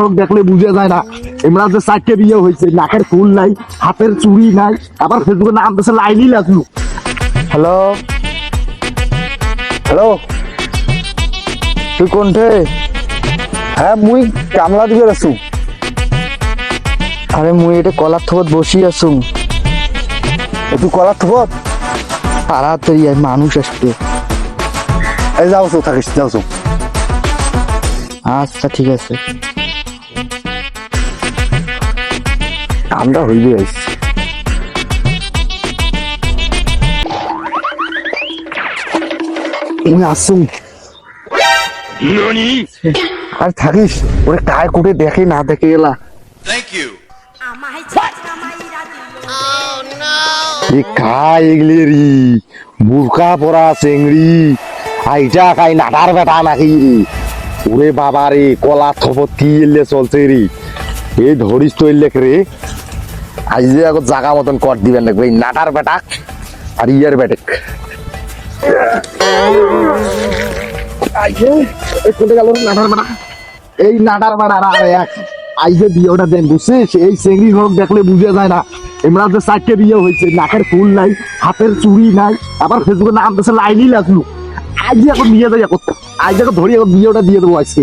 লোক দেখলে বুঝে যায় না। এমরা যে চারটে বিয়ে হয়েছে নাকের ফুল নাই হাতের চুড়ি নাই আবার ফেসবুকে নাম লাইনই লাগল হ্যালো হ্যালো তুই কোনঠে? হ্যাঁ মুই কামলা দিকে আছো। আরে মুই এটা কলার থবত বসি আছো। তুই কলার থবত? তাড়াতাড়ি আয়, মানুষ আসবে। এই যাও তো থাকিস যাও তো। আচ্ছা ঠিক আছে। আমরা হইবে আইছি তুমি আসুন। আর থাকিস ওরে কায় কুটে দেখে না দেখে এলা। মাইরা দিল। এ খাই এগলি রি বুরকা পরা চেংড়ি। আইটা খাই নাটার বেটা নাকি। রে ওরে বাবা রে কলা থপত কি এলে চলছে রে। এই ধরিস তো এলে রে। আজ যে জাগা মতন কর দিবেন দেখবে, এই নাটার বেটা আর ইয়ার আইয়ে এই নাটার বেটা? আর এক। বিয়েটা দেন, বুঝছিস? এই চেংড়ি ঘর দেখলে বুঝে যায় না। এমরা যে চারটে বিয়ে হয়েছে, নাকের ফুল নাই, হাতের চুড়ি নাই, আবার ফেসবুকে নাম দিচ্ছে লাইনই লাগল আজ এখন নিয়ে যাই এখন আজ এখন ধরি এখন বিয়েটা দিয়ে দেবো আজকে।